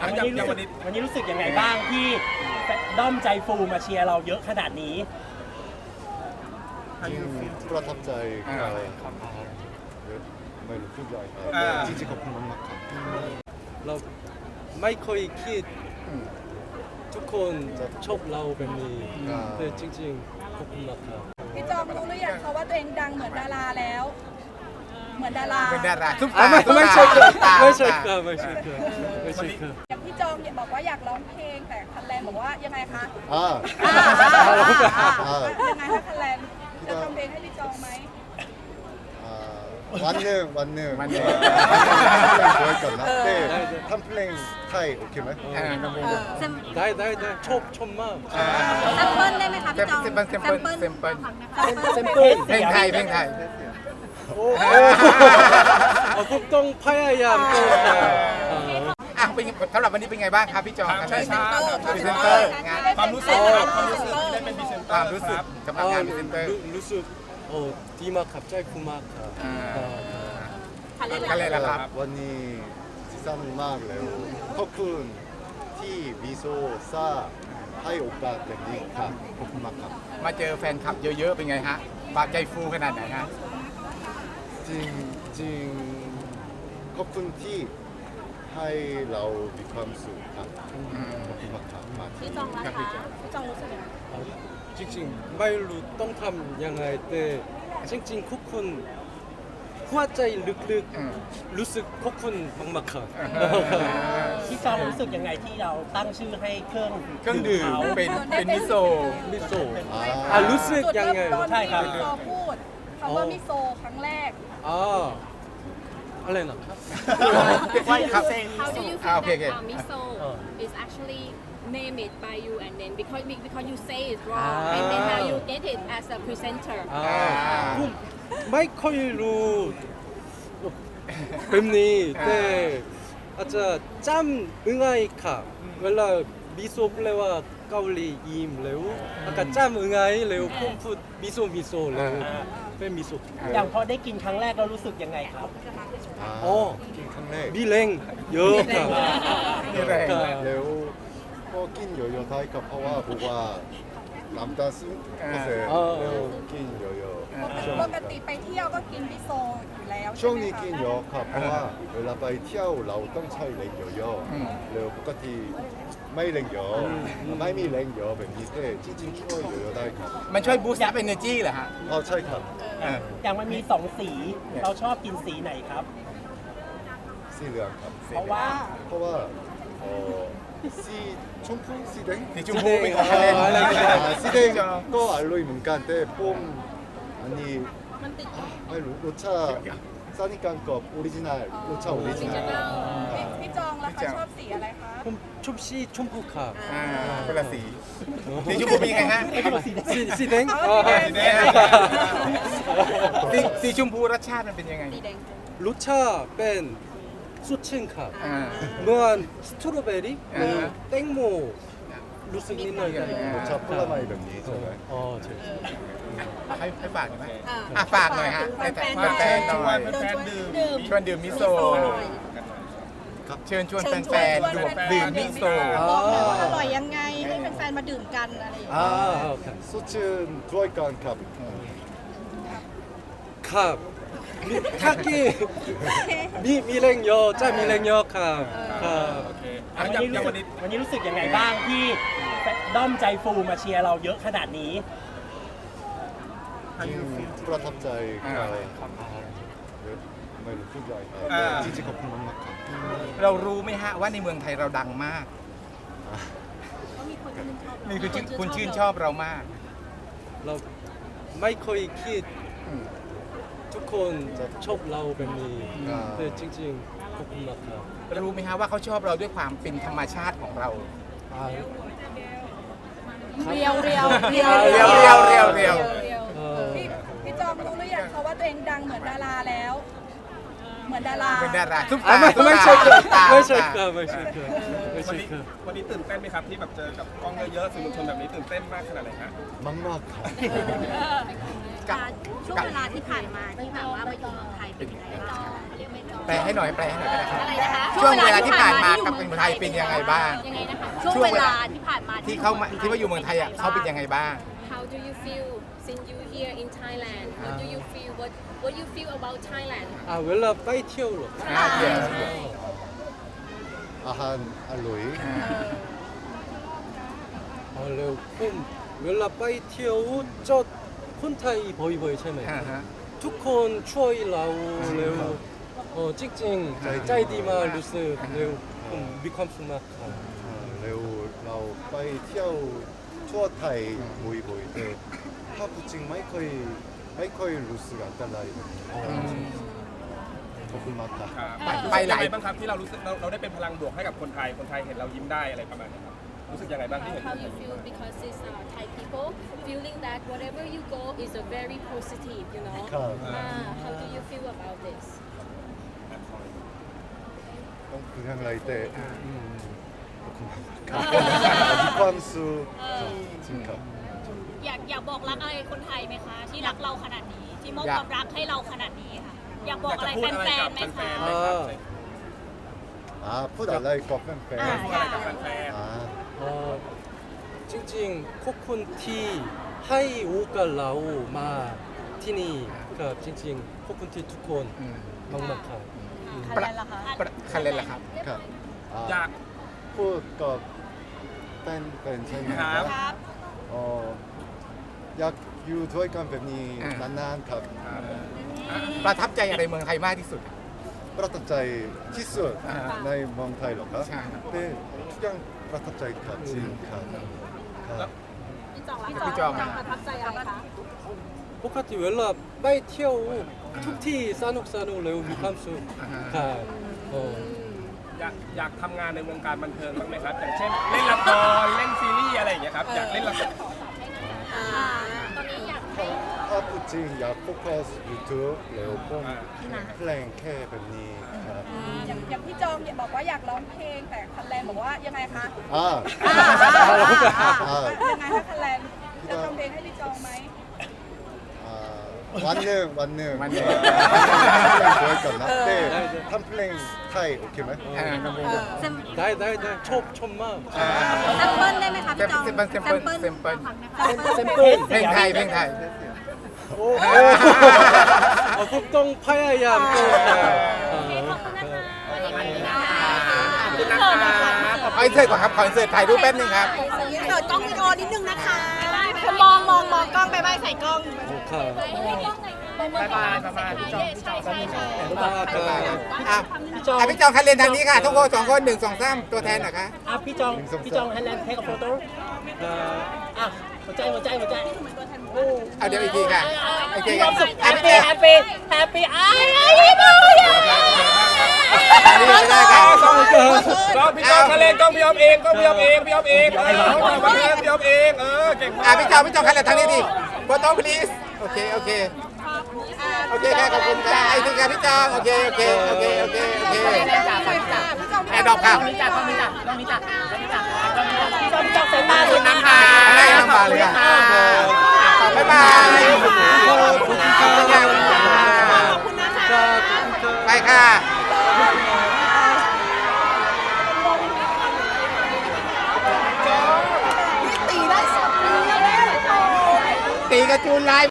อะวันอย่างนี้อย่างรู้วันสึนี้กวันนี้รู้สึกยังไงบ้างที่ด้อมใจฟูมาเชียร์เราเยอะขนาดนี้จริงประทับใจอ่ากับเยอะไม่รู้พูดอะไรอ่าจริงๆขอบคุณมากๆครับเราไม่เคยคิด ทุกคนจะชอบเราแบบนี้อ่าแต่จริงๆขอบคุณมากครับพี่จอมรู้หรือยังคะว่าตัวเองดังเหมือนดาราแล้ว เหมือนดาราเป็นดาราซุปอะตาไม่ซุปไม่ใช่ตาครับซุปตาไม่ใช่ครับไม่ใช่ครับไม่ใช่ครับอย่างพี่จอมเนี่ยบอกว่าอยากร้องเพลงแต่คันแลนบอกว่ายังไงคะอ่าอ่าอ่าอ่าอ่ายังไงคะคันแลนจะทำเพลงให้พี่จอมไหมอ่าวันหนึ่งวันหนึ่งวันหนึ่งเดี๋ยวก่อนนะเต้ทำเพลงไทยโอเคไหมอ่าน้องโบได้ได้ได้ชอบชอบมากอ่าแซมเปิลได้ไหมคะพี่จอมแซมเปิลแซมเปิลแซมเปิลเซมเปิลเพลงไทยเพลงไทย โอ้โหเอาผมต้องพยายามต่อไปอ่าอะเป็นสำหรับวันนี้เป็นไงบ้างครับพี่จอมครับพรีเซนเตอร์พรีเซนเตอร์งานความรู้สึกความรู้สึกได้เป็นพรีเซนเตอร์ความรู้สึกกับอ่างานพรีเซนเตอร์รู้รู้สึกโอ้ดีมากครับใจคุณมากครับอ่า อ่ากันเลยละครับ วันนี้สั้นมากแล้วขอบคุณที่วิโซซ่าให้โอกาสแบบนี้ครับขอบคุณมากครับ มาเจอแฟนคลับเยอะๆ เป็นไงฮะปากใจฟูขนาดไหนฮะ จริงจริงขอบคุณที่ให้เรามีความสุขครับขอบคุณมากครับมาที่พี่จองนะคะพี่จองรู้สึกยังไงจริงๆไม่รู้ต้องทำยังไงแต่จริงๆขอบคุณหัวใจลึกอืมๆรู้สึกขอบคุณมากๆครับที่จอมรู้สึกยังไงที่เราตั้งชื่อให้เครื่องเครื่องดื่มเขาเป็นเป็นมิโซมิโซะอ่าอะรู้สึกยังไงจุดเริ่มต้นใช่ครับที่มิโซพูดคำว่ามิโซครั้งแรกอ่าอะไรนะครับครับ How do you Ah, feel okay, that okay. uh, miso Uh. is actually named by you and then because because you say it's wrong Ah. and then now you get it as a presenter อ่าผมไม่ค่อยรู้แบบนี้แต่อาจจะจำง่ายครับเวลามิโซะแปลว่า เกาหลียิ้มแล้วแล้วก็จำง่ายแล้วผมพูดมิโซะมิโซะแล้วเป็นมิโซะอย่างพอได้กินครั้งแรกเรารู้สึกยังไงครับอ่าอ๋อกินครั้งแรกมีแรงเยอะครับมีแรงครับแล้วก็กินเยอะๆได้ครับเพราะว่าบอกว่า น้ำตาลสูงก็เสร็จอ่าแล้วกินเยอะๆช่วงปกติไปเที่ยวก็กินมิโซอยู่แล้วช่วงนี้ใไหมคะกินเยอะครับเพราะว่าเวลาไปเที่ยวเราต้องใช้แรงเยอะอืมๆแล้วปกติไม่แรงเยอะไม่มีแรงเยอะแบบนี้แต่จริงๆช่วยเยอะๆได้ครับมันช่วยบูสต์อัพเอเนจีเหรอฮะอ๋อใช่ครับเอออย่างมันมีสองสีเราชอบกินสีไหนครับ สีเหลืองครับ เพราะว่าเพราะว่าเอ่อ สีชมพูสีแดงสีชมพูเป็นของเล่นอ่าสีแดงก็อร่อยเหมือนกันแต่ผมอันนี้มันติดไม่รู้รสชาติซานิกันกับออริจินัลรสชาติออริจินัลพี่พี่จองแล้วเขาชอบสีอะไรคะ ผมชอบสีชมพูครับอ่าคนละสีสีชมพูเป็นยังไงฮะสีสีแดงอ๋อสีแดง สีสีชมพูรสชาติมันเป็นยังไงสีแดงรสชาติเป็น สดชื่นครับอ่าเหมือนสตรอเบอรี่อ่าแตงโมรู้สึกนิดหน่อยกันรสชาติผลไม้แบบนี้ใช่ไหมอ๋อใช่ใช่ให้ให้ฝากหน่อยไหมอ่าอะฝากหน่อยฮะให้แฟนๆหน่อยเดินชวนดื่ม ชวนดื่มมิโซเชิญชวนแฟนๆดื่มดื่มมิโซบอกหน่อยว่าอร่อยยังไงให้แฟนๆมาดื่มกันอะไรอย่างเงี้ยอ่าโอเคสดชื่นด้วยกัน ครับครับมีทักกี้มีมีแรงเยอะจะมีแรงเยอะครับครับวันนี้รู้สึกวันนี้รู้สึกยังไงบ้างที่ด้อมใจฟูมาเชียร์เราเยอะขนาดนี้ จริงประทับใจกับอ่าเยอะไม่รู้พูดอะไรอ่าจริงๆขอบคุณมากๆครับเรารู้ไหมฮะว่าในเมืองไทยเราดังมากก็มีคนชื่นชอบเรานี่คือคุณชื่นชอบเรามาก เราไม่เคยคิดทุก คนจะชอบเราแบบนี้อ่า แต่จริงๆขอบคุณมากครับรู้ไหมฮะว่าเขาชอบเราด้วยความเป็นธรรมชาติของเรา อ่าเรียวเรียวเรียวเรียวเรียวเรียวเรียว เอ่อพี่พี่จอมรู้หรือยังคะว่าตัวเองดังเหมือนดาราแล้ว เหมือนดาราเป็นดาราซุปอะตาไม่ซุปไม่ใช่ตาครับซุปตาไม่ใช่ครับไม่ใช่ครับไม่วันใช่นี้ครับวันนี้ตื่นเต้นไหมครับที่แบบเจอกับกล้องเยอะๆสื่อมวลชนแบบนี้ตื่นเต้นมากขนาดไหนฮะมากๆครับ ช่วงเวลาที่ผ่านมาที่แบบว่ามาอยู่เมืองไทยเป็นยังไงบ้างเรียกไม่จอแปลให้หน่อยแปลให้หน่อยก็ได้ครับอะไรนะคะช่วงเวลาที่ผ่านมากับเมืองไทยเป็นยังไงบ้าง ยังไงนะคะช่ช่ววงงเวเวลาลาที่ผ่านมาที่เข้ามาที่มาอยู่เมืองไทยอะเขาเป็นยังไงบ้าง How do you feel since you here in Thailand, what do you feel? What what you feel about Thailand? 아 웰라 파이티어로 아한 알로이 아 레오 콤 웰라 파이티어우 쩌 콘타이 버이버이 체메 투콘 추어이 라우 레오 어 찍징 짜이디마 루스 레오 콤 미컴스마. 레오 라오 파이티아우 투어 타이 보이 보이. ถ้าพูดจริงไม่ค่อยไม่ค่อยรู้สึกอันตรายแบบนี้ขอบคุณมากครับ ครับไปหลาย รู้สึกงงบ้างครับที่เรารู้สึกเราเราได้เป็นพลังบวกให้กับคนไทย คนไทยเห็นเรายิ้มได้อะไรประมาณนี้ครับรู้สึกยังไงบ้างที่เห็น How you feel because it's uh, Thai people feeling that whatever you go is a very positive you know ครับ Ah, How do you feel about this ต้องพูดอะไรแต่ขอบคุณมา อยากอยากบอกรักอะไรคนไทยไหมคะ ที่รักเราขนาดนี้ ที่มอบ อยาก ความรักให้เราขนาดนี้ค่ะ อยากบอกอะไร อยากจะพูดอะไร แฟ กัน บ ๆไหม แฟ คะ นๆไหมครับ อ่าพูดอะไรกับแฟน อ่า พูดอะไรกับแฟน ๆอ่า 어 찡찡 코쿤티 하이 오가 라오 마 티니 그 찡찡 코쿤티 투콘 อืม 막막하 คะแนนล่ะคะ ประคันเล่นละครับ ครับอ่า ๆอยาก พูดกับแฟนแฟนใช่ไหม ค ค รั รั บบ อยากอยู่ด้วยกันแบบนี้นานๆครับ ประทับใจอะไรเมืองไทยมากที่สุด ประทับใจที่สุดในเมืองไทยหรอครับใช่ครับ แต่ยังประทับใจครับจริงครับครับ พี่จองพี่จองประทับใจอะไรคะ ปกติเวลาไปเที่ยวทุกที่สนุกสนุกเลยมีความสุขครับออยากอยากทำงานในวงการบันเทิงบ้างไหมครับ อย่างเช่นเล่นละครเล่นซีรีส์อะไรอย่างเงี้ยครับ อยากเล่นละคร ตอนนี้อยากถ้าถ้าพูดจริงอยากโฟกัสยูทูบแล้วก็อ่าเพลงแค่แบบนี้ครับอย่างอย่างพี่จองเนี่ยบอกว่าอยากร้องเพลงแต่คันแลนบอกว่ายังไงคะอ่าอ่าอ่าอ่าอ่ายังไงคะคันแลนจะทำเพลงให้พี่จองไหมอ่า วันหนึ่งวันหนึ่ง วันหนึ่ง ด้วยกันนะแต่ทำเพลงไทยโอเคไหม อ่าครับผม 나이 나이 나이 초 촌마 แซมเปิลได้ไหมคะพี่จอง เซมเปิลเซมเปิลเซมเปิล เซมเปิล เพลงไทยเพลงไทย 오, 어, 국동 파야야 또 ขออินเสิร์ตก่อนครับขออินเสิร์ตถ่ายรูปแป๊บนึงครับ เปิดกล้องวิดีโอนิดนึงนะคะ มองมองมองกล้องไปไปใส่กล้อง가 บายบายบายบายพี่จองพี่จอง가อะอะพี่จองคันเลนทางนี้ค่ะทุกคนสองคนหนึ่งสองสามตัวแทนหนะคะ อะพี่จองพี่จองไทยแลนด์เทคกับโฟโต้가อะหัวใจหัวใจหัวใจเอาเดี๋ยวอีกทีค่ะอีกทีมีคค่ะวามสุขแฮอะปพี่ปี้เจแฮปปี้แฮปปี้อ้ายอ้ายอ้ายไม่ได้ค่ะกล้องกล้องพี่จอมทะเลกล้องพี่ยอมเองกล้องพี่ยอมเองพี่ยอมเองเออพี่ยอมเองพี่ยอมเองเออเก่งมาอะกพี่จองพี่จองคันเลนทางนี้ดิโฟโต้ please โอเคโอเค โอเคค่ะขอบคุณค่ะไอ้ทีค่ะพี่จองโอเคโอเคโอเคโอเคโอเคแอร์ดรอปค่ะพี่จองพี่จองพี่จองใส่ตาขอบคุณนะคะได้น้ำมาเลยค่ะบ๊ายบายไปค่ะตีได้สองตีกระจูนไลฟ์